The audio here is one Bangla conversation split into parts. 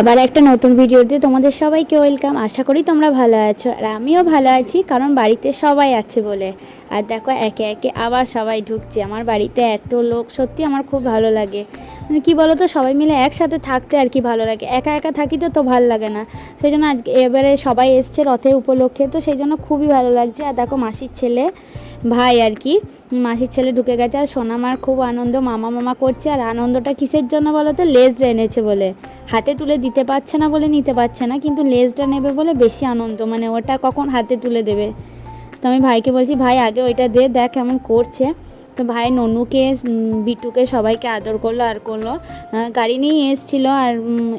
আবার একটা নতুন ভিডিওতে তোমাদের সবাইকে ওয়েলকাম। আশা করি তোমরা ভালো আছো আর আমিও ভালো আছি, কারণ বাড়িতে সবাই আছে বলে। আর দেখো, একে একে আবার সবাই ঢুকছে। আমার বাড়িতে এত লোক, সত্যি আমার খুব ভালো লাগে। মানে কী বলো তো সবাই মিলে একসাথে থাকতে আর কি ভালো লাগে। একা একা থাকি তো তো ভালো লাগে না। সেই জন্য আজকে এবারে সবাই এসছে রথের উপলক্ষে, তো সেই জন্য খুবই ভালো লাগছে। আর দেখো, মাসির ছেলে ভাই আর কি, মাসির ছেলে ঢুকে গেছে আর সোনামার খুব আনন্দ, মামা মামা করছে আর আনন্দটা কিসের জন্য বলো তো লেজটা এনেছে বলে। হাতে তুলে দিতে পারছে না বলে নিতে পারছে না, কিন্তু লেজটা নেবে বলে বেশি আনন্দ মানে ওটা কখন হাতে তুলে দেবে? তো আমি ভাইকে বলছি, ভাই, আগে ওইটা দে, দেখ কেমন করছে। তো ভাই ননুকে বিটুকে সবাইকে আদর করল, আর করল গাড়ি নিয়েই এসেছিল, আর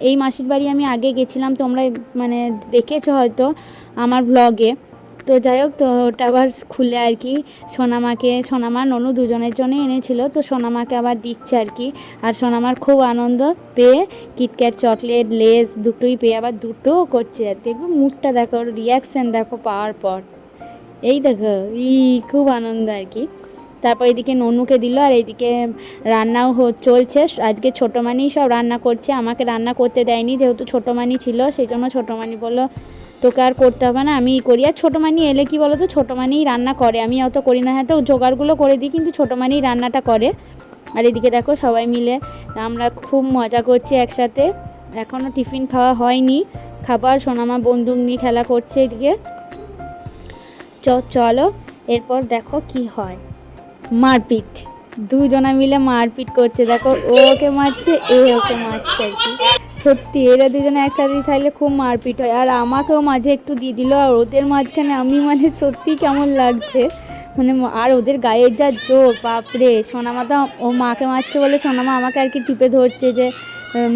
এই মাসির বাড়ি আমি আগে গেছিলাম তোমরা মানে দেখেছ হয়তো আমার ব্লগে তো যাই হোক, তো ওটা আবার খুলে আর কি। সোনামাকে, সোনামা, ননু দুজনের জন্যই এনেছিল, তো সোনামাকে আবার দিচ্ছে আর কি। আর সোনামার খুব আনন্দ পেয়ে কিটক্যাট চকলেট, লেস দুটোই পেয়ে আবার দুটোও করছে দেখব মুখটা দেখো রিয়াকশান দেখো পাওয়ার পর। এই দেখো, ই খুব আনন্দ আর কি। তারপর এদিকে ননুকে দিল, আর এইদিকে রান্নাও চলছে। আজকে ছোটো মানি সব রান্না করছে। আমাকে রান্না করতে দেয়নি, যেহেতু ছোটো মানি ছিল, সেই জন্য ছোটো মানি বলল তোকে আর করতে হবে না আমি করি। আর ছোটো মানি এলে কি বলো তো ছোটো মানিই রান্না করে। আমি অত করি না হ্যাঁ তো জোগাড়গুলো করে দিই, কিন্তু ছোটো মানিই রান্নাটা করে। আর এদিকে দেখো সবাই মিলে আমরা খুব মজা করছি একসাথে। এখনও টিফিন খাওয়া হয়নি। খাবার সোনামা বন্দুক নিয়ে খেলা করছে এদিকে। চ, চলো, এরপর দেখো কি হয়। মারপিট। দুজনা মিলে মারপিট করছে। দেখো, ও ওকে মারছে, এ ওকে মারছে আর কি। সত্যি, এরা দুজনে একসাথে থাকলে খুব মারপিট হয়। আর আমাকেও মাঝে একটু দিয়ে দিল, আর ওদের মাঝখানে আমি মানে সত্যি কেমন লাগছে। মানে আর ওদের গায়ের যা জোর, বাপরে! সোনামা তো ও মাকে মারছে বলে সোনামা আমাকে আর কি টিপে ধরছে যে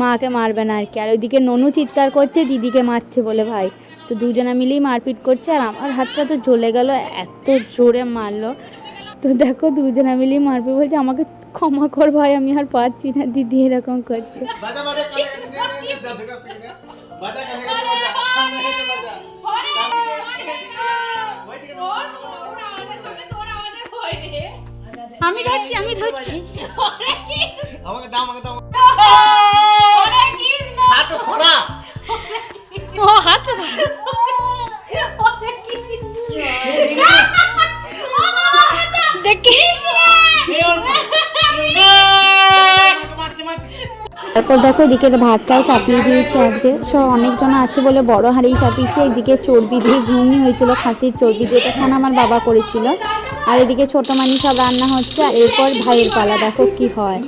মাকে মারবে না আর কি। আর ওইদিকে ননু চিৎকার করছে, দিদিকে মারছে বলে ভাই। তো দুজনা মিলেই মারপিট করছে, আর আমার হাতটা তো জ্বলে গেল, এত জোরে মারলো। তো দেখো, দুজনা মিলেই মারপিট বলছে, আমাকে ক্ষমা কর ভাই, আমি আর পারছি না, দিদি এরকম করছে। বাজা কানে কানে নে নে নে নে। আমি ধরছি আমি ধরছি। আমাকে দাও আমাকে দাও। হাত ছড়া ও হাত দেখি তারপর দেখো এদিকে ভাতটাও চাপিয়ে দিয়েছি আজকে। সব অনেকজন আছে বলে বড় হাঁড়িই চাপিয়েছি। এদিকে চর্বি দিয়ে ঘুগনি হয়েছিল, খাসির চর্বি দিয়ে। তখন আমার বাবা করেছিল। আর এদিকে ছোট মানি সব রান্না হচ্ছে। আর এরপর ভাইয়ের পালা, দেখো কি হয়।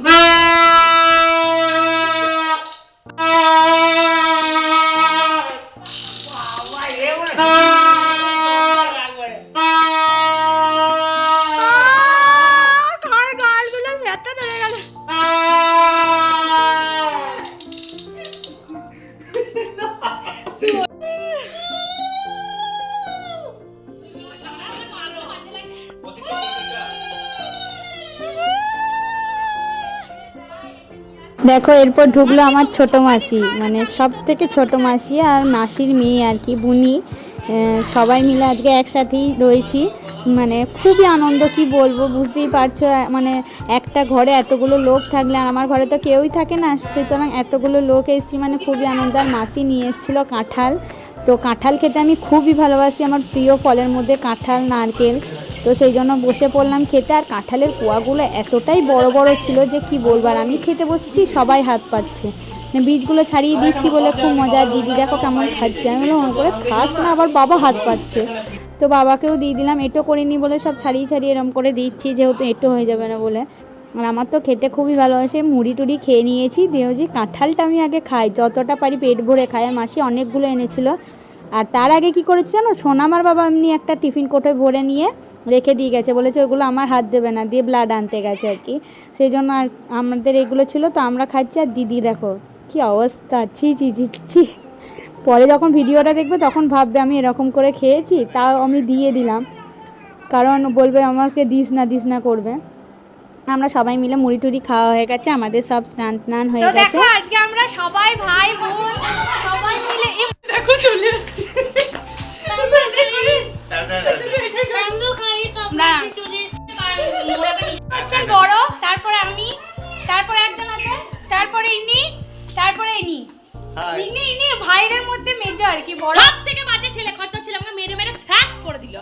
দেখো, এরপর ঢুকলো আমার ছোট মাসি। মানে সব থেকে ছোট মাসি আর মাসির মেয়ে আর কি, বুনি। সবাই মিলে আজকে একসাথেই রয়েছি। মানে খুবই আনন্দ, কি বলব, বুঝতেই পারছ মানে একটা ঘরে এতগুলো লোক থাকলে আর আমার ঘরে তো কেউই থাকে না, সুতরাং এতগুলো লোক এসেছি মানে খুবই আনন্দ। আর মাসি নিয়ে এসেছিল কাঁঠাল। তো কাঁঠাল খেতে আমি খুবই ভালোবাসি, আমার প্রিয় ফলের মধ্যে কাঁঠাল, নারকেল। তো সেই জন্য বসে পড়লাম খেতে। আর কাঁঠালের কোয়াগুলো এতটাই বড় বড় ছিল যে কি বলবার আমি খেতে বসেছি, সবাই হাত পাচ্ছে। মানে বীজগুলো ছাড়িয়ে দিচ্ছি বলে খুব মজা। দিদি দেখো কেমন খাচ্ছে। আমি বললাম "ওরম করে খাস না, আবার বাবা হাত পাচ্ছে। তো বাবাকেও দিয়ে দিলাম, এটো করিনি বলে সব ছাড়িয়ে ছাড়িয়ে এরম করে দিচ্ছি, যেহেতু এটো হয়ে যাবে না বলে। আর আমার তো খেতে খুবই ভালোবাসে, মুড়ি টুড়ি খেয়ে নিয়েছি। দিয়েও যে কাঁঠালটা আমি আগে খাই, যতটা পারি পেট ভরে খাই। আর মাসি অনেকগুলো এনেছিল। আর তার আগে কি করেছে জানো? সোনামার বাবা এমনি একটা টিফিন কোটোয় ভরে নিয়ে রেখে দিয়ে গেছে। বলেছে ওগুলো আমার হাত দেবে না দিয়ে ব্লাড আনতে গেছে আর কি। সেই জন্য আর আমাদের এগুলো ছিল তো আমরা খাচ্ছি। আর দিদি দেখো কি অবস্থা ছি ছি ছি ছি, ছি পরে যখন ভিডিওটা দেখবে তখন ভাববে আমি এরকম করে খেয়েছি তাও আমি দিয়ে দিলাম। কারণ বলবে আমাকে দিস না দিস না করবে। আমরা সবাই মিলে মুড়ি টুড়ি খাওয়া হয়ে গেছে আমাদের সব স্নান টান হয়ে গেছে। আজকে আমরা সবাই ভাই বোন সবাই মিলে এখন চলে আসছি। আচ্ছা, থেকে বাজে ছেলে খত ছেলে আমাকে মেরে মেরে করে দিল।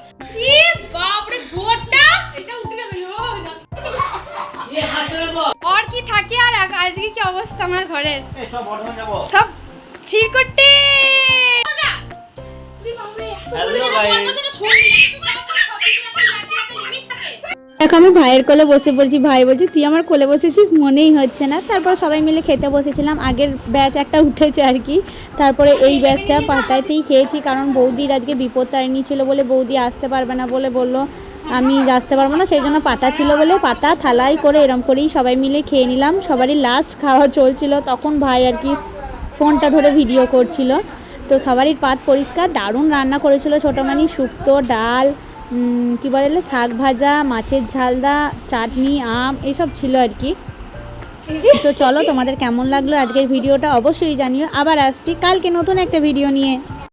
কি থাকে আর আজকে কি অবস্থা আমার ঘরের? সব ছিড়কটি হ্যালো গাইস দেখো আমি ভাইয়ের কোলে বসে পড়ছি। ভাই বলছি তুই আমার কোলে বসেছিস? মনেই হচ্ছে না। তারপর সবাই মিলে খেতে বসেছিলাম। আগের ব্যাচ একটা উঠেছে আর কি। তারপরে এই ব্যাচটা পাতাতেই খেয়েছি কারণ বৌদির আজকে বিপদ তারিণী ছিল বলে বৌদি আসতে পারবে না বলে বলল। আমি আসতে পারব না সেই জন্য পাতা ছিল বলে পাতা থালাই করে এরম করেই সবাই মিলে খেয়ে নিলাম। সবারই লাস্ট খাওয়া চলছিল। তখন ভাই আর কি ফোনটা ধরে ভিডিও করছিল। তো সবারই পাত পরিষ্কার, দারুণ রান্না করেছিল ছোটোমানি। শুক্তো, ডাল কী বলে শাক ভাজা, মাছের ঝালদা, চাটনি, আম, এসব ছিল আর কি। তো চলো, তোমাদের কেমন লাগল আজকের ভিডিওটা অবশ্যই জানিও। আবার আসছি কালকে নতুন একটা ভিডিও নিয়ে।